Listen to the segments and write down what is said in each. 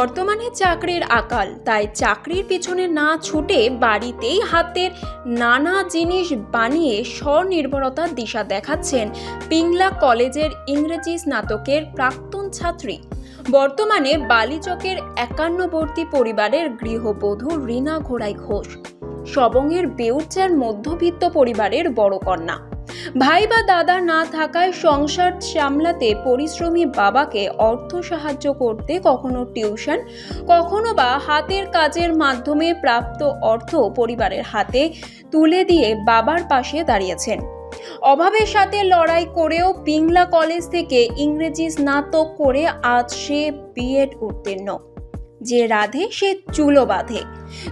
বর্তমানে চাকরির আকাল, তাই চাকরির পিছনে না ছুটে বাড়িতেই হাতের নানা জিনিস বানিয়ে স্বনির্ভরতার দিশা দেখাচ্ছেন পিংলা কলেজের ইংরেজি স্নাতকের প্রাক্তন ছাত্রী। বর্তমানে বালিচকের একান্নবর্তী পরিবারের গৃহবধূ রীনা ঘোড়াই ঘোষ। সবংয়ের বেউচ্চার মধ্যবিত্ত পরিবারের বড় কন্যা। ভাই বা দাদা না থাকায় সংসার সামলাতে পরিশ্রমী বাবাকে অর্থ সাহায্য করতে কখনো টিউশন, কখনো বা হাতের কাজের মাধ্যমে প্রাপ্ত অর্থ পরিবারের হাতে তুলে দিয়ে বাবার পাশে দাঁড়িয়েছেন। অভাবের সাথে লড়াই করেও পিংলা কলেজ থেকে ইংরেজি স্নাতক করে আজ সে বিএড উত্তীর্ণ। যে রাধে, সে চুলো বাঁধে।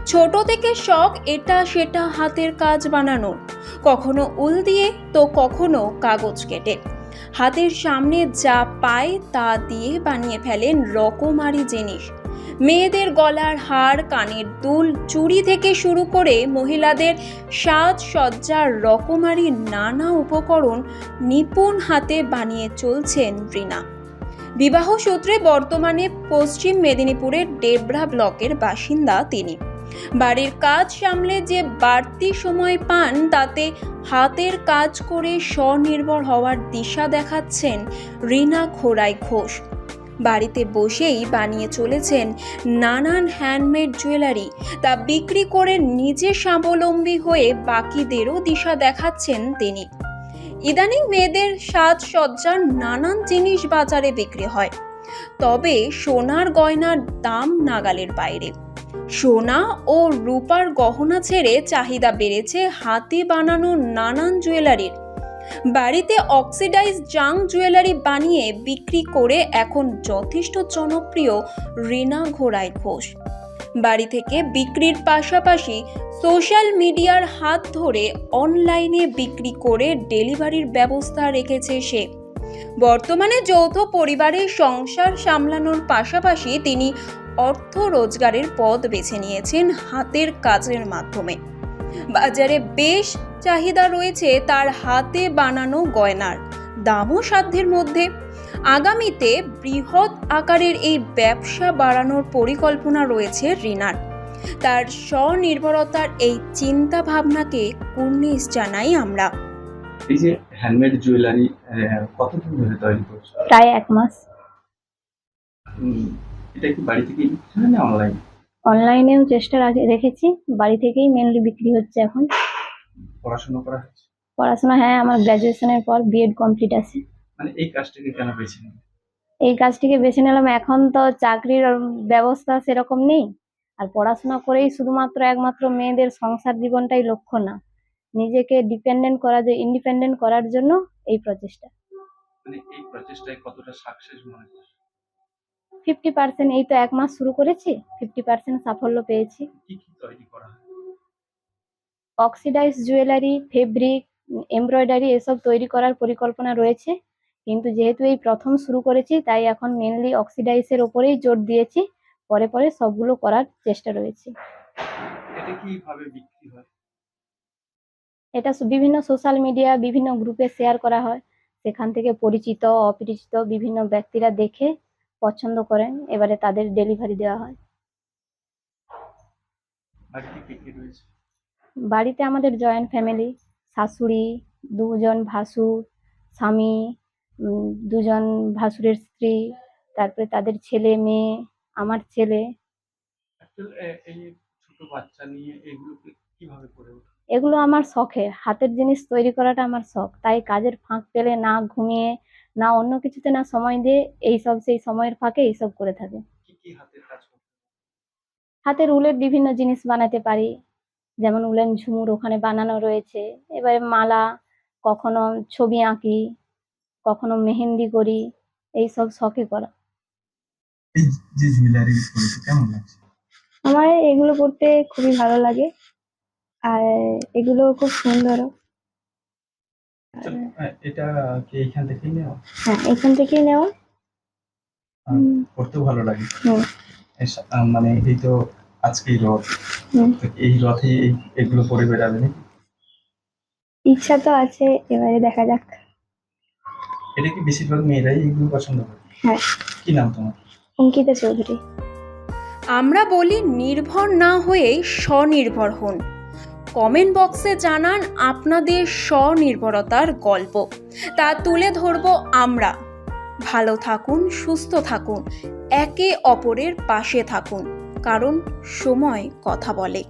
ছোট থেকে শখ, এটা সেটা হাতের কাজ বানানোর। কখনো উল দিয়ে, তো কখনো কাগজ কেটে। হাতের সামনে যা পায় তা দিয়ে বানিয়ে ফেলেন রকমারি জিনিস। মেয়েদের গলার হার, কানের দুল, চুড়ি থেকে শুরু করে মহিলাদের সাজসজ্জার রকমারি নানা উপকরণ নিপুণ হাতে বানিয়ে চলছেন রিনা। বিবাহ সূত্রে বর্তমানে পশ্চিম মেদিনীপুরের ডেবরা ব্লকের বাসিন্দা তিনি। বাড়ির কাজ সামলে যে বাড়তি সময় পান, তাতে হাতের কাজ করে স্বনির্ভর হওয়ার দিশা দেখাচ্ছেন রিনা খোড়াই ঘোষ। বাড়িতে বসেই বানিয়ে চলেছেন নানান হ্যান্ডমেড জুয়েলারি, তা বিক্রি করে নিজে স্বাবলম্বী হয়ে বাকিদেরও দিশা দেখাচ্ছেন তিনি। ইদানিং মেয়েদের সাজসজ্জার নানান জিনিস বাজারে বিক্রি হয়, তবে সোনার গয়নার দাম নাগালের বাইরে। সোনা ও রূপার গহনা ছেড়ে চাহিদা বেড়েছে হাতে বানানো নানান জুয়েলারির। বাড়িতে অক্সিডাইজ জাং জুয়েলারি বানিয়ে বিক্রি করে এখন যথেষ্ট জনপ্রিয় রিনা ঘোড়াই ঘোষ। বাড়ি থেকে বিক্রির পাশাপাশি সোশ্যাল মিডিয়ার হাত ধরে অনলাইনে বিক্রি করে ডেলিভারির ব্যবস্থা রেখেছে সে। বর্তমানে যৌথ পরিবারের সংসার সামলানোর পাশাপাশি তিনি অর্থ রোজগারের পথ বেছে নিয়েছেন হাতের কাজের মাধ্যমে। বাজারে বেশ চাহিদা রয়েছে তার হাতে বানানো গয়নার দামও সাধ্যের মধ্যে। আগামীতে বৃহৎ আকারের এই ব্যবসা বাড়ানোর পরিকল্পনা রয়েছে রিনার। তার স্বনির্ভরতার এই চিন্তা ভাবনাকে কুর্নিশ জানাই আমরা। এই যে হ্যান্ডমেড জুয়েলারি কতদিন ধরে তৈরি করছ? প্রায় এক মাস। এটা কি বাড়ি থেকে না অনলাইন অনলাইনেও চেষ্টা রেখেছি। বাড়ি থেকেই মেনলি বিক্রি হচ্ছে এখন। পড়াশোনা করা হচ্ছে? পড়াশোনা হ্যাঁ আমার গ্র্যাজুয়েশনের পর বিএড কমপ্লিট আছে। মানে এই কাজটাকে কেন বেছে এই কাজটিকে বেছে নিলাম। এখন তো চাকরির ব্যবস্থা সেরকম নেই। আর পড়াশোনা করেই শুধুমাত্র একমাত্র মেয়েদের সংসার জীবনটাই লক্ষ্য না। নিজেকে ডিপেন্ডেন্ট করা যে ইন্ডিপেন্ডেন্ট করার জন্য এই প্রচেষ্টা। মানে এই প্রচেষ্টায় কতটা সাকসেস মনে করছ ফিফটি পার্সেন্ট এই তো এক মাস শুরু করেছি ফিফটি পার্সেন্ট সাফল্য পেয়েছি। অক্সিডাইজ জুয়েলারি ফেব্রিক এমব্রয়ডারি এসব তৈরি করার পরিকল্পনা রয়েছে। কিন্তু যেহেতু এই প্রথম শুরু করেছি তাই এখন মেনলি অক্সিডাইজের ওপরেই জোর দিয়েছি। পরে পরে সবগুলো করার চেষ্টা রয়েছে। এটা বিভিন্ন সোশ্যাল মিডিয়া বিভিন্ন গ্রুপে শেয়ার করা হয়। সেখান থেকে পরিচিত অপরিচিত বিভিন্ন ব্যক্তিরা দেখে পছন্দ করেন এবারে তাদের ডেলিভারি দেওয়া হয়। বাড়িতে আমাদের জয়েন্ট ফ্যামিলি শাশুড়ি দুজন ভাসুর স্বামী দুজন ভাসুরের স্ত্রী তারপরে তাদের ছেলে মেয়ে আমার ছেলে। এগুলো আমার শখের। হাতের জিনিস তৈরি করাটা আমার শখ। তাই কাজের ফাঁক পেলে না ঘুমিয়ে না অন্য কিছুতে না সময় দিয়ে এইসব সেই সময়ের ফাঁকে এইসব করে থাকে। হাতের উলের বিভিন্ন জিনিস বানাতে পারি। যেমন উলেন ঝুমুর ওখানে বানানো রয়েছে। এবারে মালা কখনো ছবি আঁকি কখনো মেহেন্দি করি এইসব শখে করা। আমার এগুলো করতে খুবই ভালো লাগে। আর এগুলো খুব সুন্দরও। এটা কি এইখান থেকেই নেওয়া? হ্যাঁ এখান থেকেই নেওয়া। করতেও ভালো লাগে। মানে এই তো আজকেই রথ। এই রথে এগুলো পরে বেড়াবে নাকি? ইচ্ছা তো আছে এবারে দেখা যাক। এটা কি বেশিরভাগ মেয়েরাই এগুলো পছন্দ করে? হ্যাঁ। কি নাম তোমার? অঙ্কিতা চৌধুরী। আমরা বলি নির্ভর না হয়ে স্বনির্ভর হন। কমেন্ট বক্সে জানান আপনাদের স্বনির্ভরতার গল্প। তা তুলে ধরব আমরা। ভালো থাকুন, সুস্থ থাকুন, একে অপরের পাশে থাকুন, কারণ সময় কথা বলে।